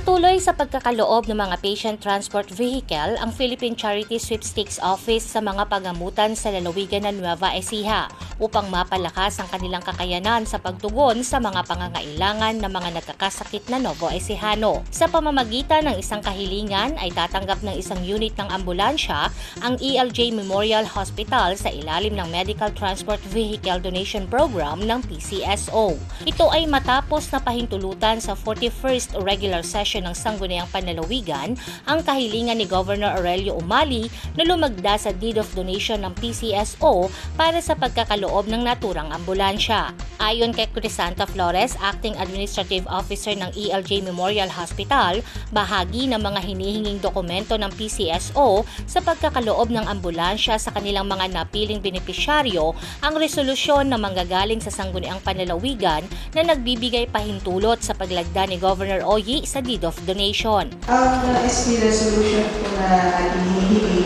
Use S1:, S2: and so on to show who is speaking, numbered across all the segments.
S1: Patuloy sa pagkakaloob ng mga patient transport vehicle ang Philippine Charity Sweepstakes Office sa mga pagamutan sa lalawigan ng Nueva Ecija upang mapalakas ang kanilang kakayanan sa pagtugon sa mga pangangailangan ng mga nagkakasakit na Novo Ecijano. Sa pamamagitan ng isang kahilingan ay tatanggap ng isang unit ng ambulansya ang ELJ Memorial Hospital sa ilalim ng Medical Transport Vehicle Donation Program ng PCSO. Ito ay matapos na pahintulutan sa 41st regular session ng Sangguniang Panlalawigan ang kahilingan ni Governor Aurelio Umali na lumagda sa deed of donation ng PCSO para sa pagkakaloob ng naturang ambulansya. Ayon kay Crisanta Flores, Acting Administrative Officer ng ELJ Memorial Hospital, bahagi ng mga hinihinging dokumento ng PCSO sa pagkakaloob ng ambulansya sa kanilang mga napiling benepisyaryo ang resolusyon na manggagaling sa Sangguniang Panlalawigan na nagbibigay pahintulot sa paglagda ni Governor Oyi sa deed of donation.
S2: Ang uh, SP resolution po na uh,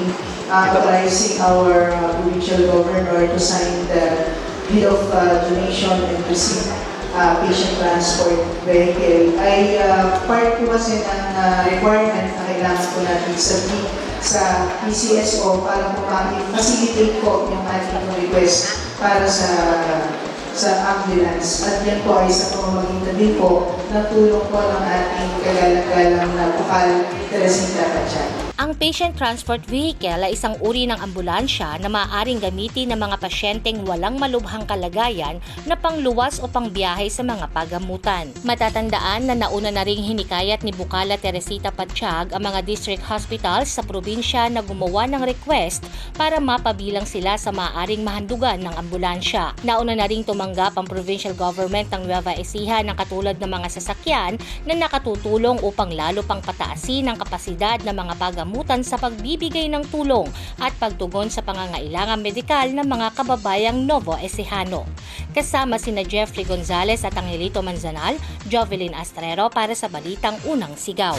S2: authorizing our provincial governor to sign the deed of uh, donation and receive uh, patient transport vehicle ay uh, part po kasi ng uh, requirement na kailangan po natin submit sa PCSO para po ma-facilitate po yung ating request para sa sa ambulance. At yan po ay sa pamamagitan din po ng tulong po ng ating kagalang-galang na bukal Teresita Pachan.
S1: Ang patient transport vehicle ay isang uri ng ambulansya na maaaring gamitin ng mga pasyenteng walang malubhang kalagayan na pangluwas o pangbiyahe sa mga pagamutan. Matatandaan na nauna na ring hinikayat ni Bukala Teresita Patsyag ang mga district hospitals sa probinsya na gumawa ng request para mapabilang sila sa maaaring mahandugan ng ambulansya. Nauna na ring tumanggap ang provincial government ng Nueva Ecija ng katulad ng mga sasakyan na nakatutulong upang lalo pang pataasin ang kapasidad ng mga pagamutan sa pagbibigay ng tulong at pagtugon sa pangangailangan medikal ng mga kababayang Novo Ecijano. Kasama sina Jeffrey Gonzalez at Angelito Manzanal, Jovelyn Astrero para sa Balitang Unang Sigaw.